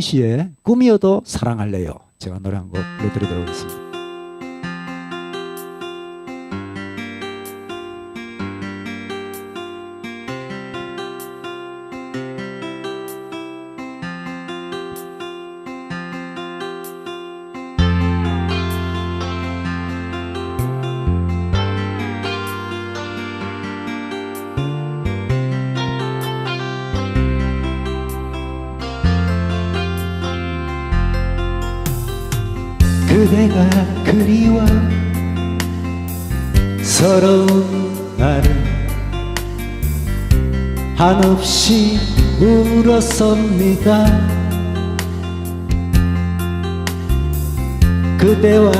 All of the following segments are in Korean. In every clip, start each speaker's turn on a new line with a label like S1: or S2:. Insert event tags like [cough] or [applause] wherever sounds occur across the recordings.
S1: 씨의 꿈이어도 사랑할래요. 제가 노래 한 곡 불러드리도록 하겠습니다. 그대가 그리워 서러운 나를 한없이 울었습니다. 그대와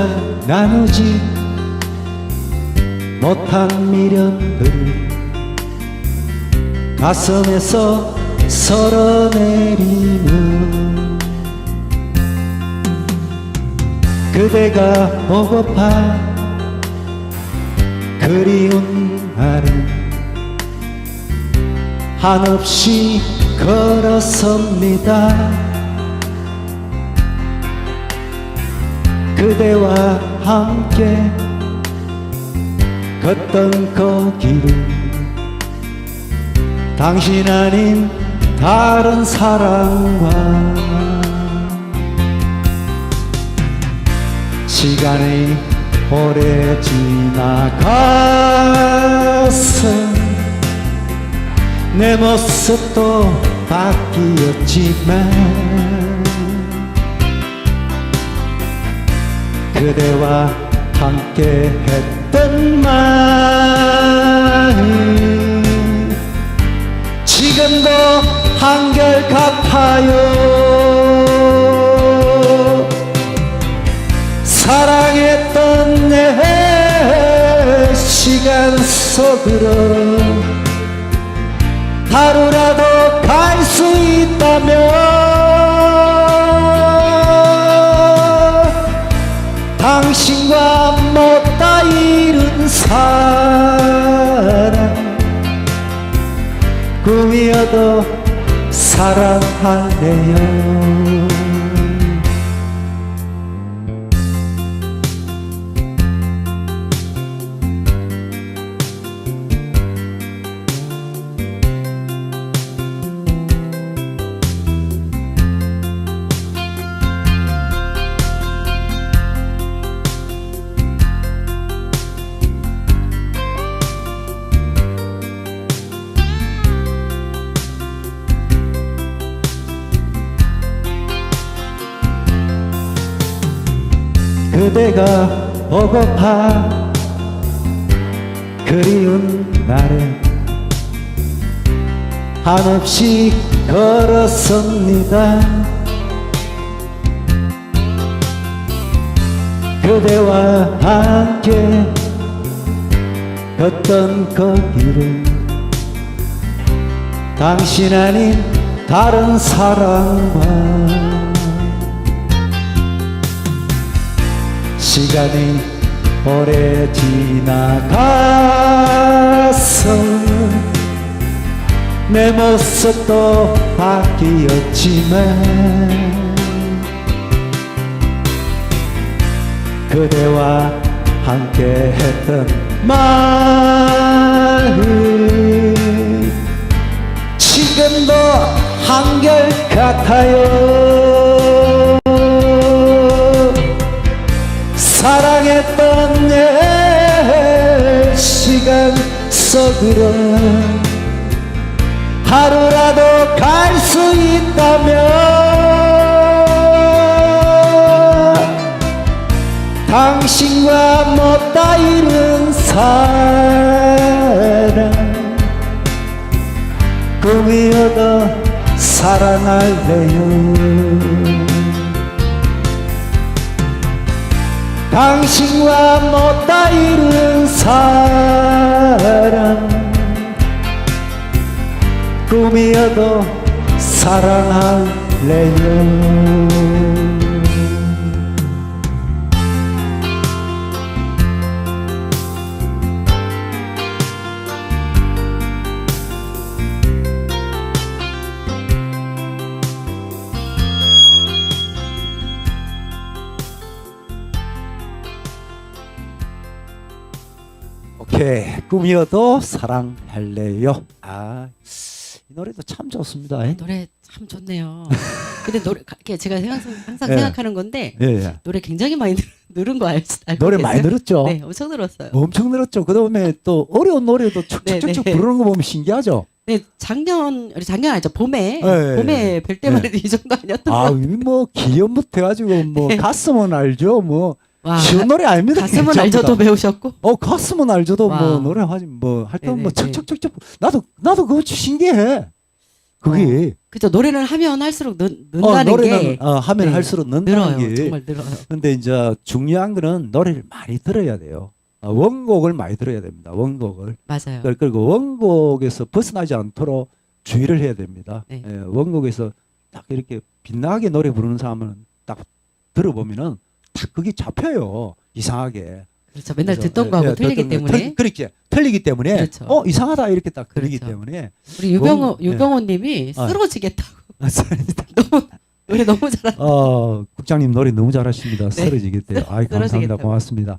S1: 나누지 못한 미련들을 가슴에서 썰어내리는 그대가 보고파 그리운 나를 한없이 걸었습니다. 그대와 함께 걷던 그 길을 당신 아닌 다른 사랑과 시간이 오래 지나가서 내 모습도 바뀌었지만 그대와 함께 했던 마 속으로 하루라도 갈 수 있다면 당신과 못다 이룬 사랑 꿈이어도 사랑할래요 그대가 보고파. 그리운 나를 한없이 걸었습니다. 그대와 함께 걷던 그 길을 당신 아닌 다른 사랑과 시간이 오래 지나가서 내 모습도 바뀌었지만 그대와 함께 했던 마음. 지금도 한결 같아요 사랑했던 내 시간 속으로 하루라도 갈 수 있다면 당신과 못다 이룬 사랑 꿈이어도 사랑할래요 당신과 못다 이룬 사랑. 꿈이어도 사랑할래요 오케이 꿈이어도 사랑할래요. 아, 이 노래도 참 좋습니다. 예,
S2: 노래 참 좋네요. [laughs] 근데 노래 이렇게 제가 생각, 항상
S1: 예.
S2: 생각하는 건데
S1: 예.
S2: 노래 굉장히 많이 늘- 늘은 거 알, 알고
S1: 노래
S2: 계세요?
S1: 많이 늘었죠.
S2: 네, 엄청 늘었어요.
S1: 엄청 늘었죠. 그다음에 또 어려운 노래도 쭉쭉쭉쭉
S2: 네, 네.
S1: 부르는 거 보면 신기하죠.
S2: 네, 작년 우리 작년 아니죠 봄에
S1: 네,
S2: 봄에 뵐 때만
S1: 네.
S2: 해도 이 정도 아니었던
S1: 아,
S2: 거.
S1: 뭐 기염부터 해가지고 뭐
S2: 네.
S1: 가슴은 알죠. 뭐
S2: 와,
S1: 쉬운 노래 아닙니다.
S2: 가슴은 알죠도
S1: 다.
S2: 배우셨고.
S1: 어 가슴은 알죠도
S2: 와.
S1: 뭐 노래 하지 뭐할 때는 뭐
S2: 네네네.
S1: 척척척척 나도 나도 그거 신기해. 그게
S2: 그죠 노래는 하면 할수록 는,
S1: 어,
S2: 는다는
S1: 노래는
S2: 게
S1: 어, 하면
S2: 네.
S1: 할수록 는다는
S2: 늘어요.
S1: 게.
S2: 정말 늘어요.
S1: 근데 이제 중요한 거는 노래를 많이 들어야 돼요. 어, 원곡을 많이 들어야 됩니다. 원곡을.
S2: 맞아요.
S1: 그걸- 그리고 원곡에서 벗어나지 않도록 주의를 해야 됩니다.
S2: 네.
S1: 예, 원곡에서 딱 이렇게 빛나게 노래 부르는 사람은 딱 들어보면은 딱 그게 잡혀요. 이상하게.
S2: 그렇죠. 맨날
S1: 그래서,
S2: 듣던
S1: 예,
S2: 거하고
S1: 예,
S2: 틀리기
S1: 듣던 거,
S2: 때문에
S1: 틀- 그렇지. 틀리기 때문에
S2: 그렇죠.
S1: 어 이상하다 이렇게 딱 들리기
S2: 그렇죠.
S1: 때문에
S2: 우리 유병호
S1: 원- 네.
S2: 유병호님이
S1: 아.
S2: 쓰러지겠다고 [laughs] 너무 노래 너무 잘하.
S1: 어 국장님 노래 너무 잘하십니다.
S2: 네.
S1: 쓰러지겠대요. 아이 감사합니다.
S2: 쓰러지겠다고.
S1: 고맙습니다.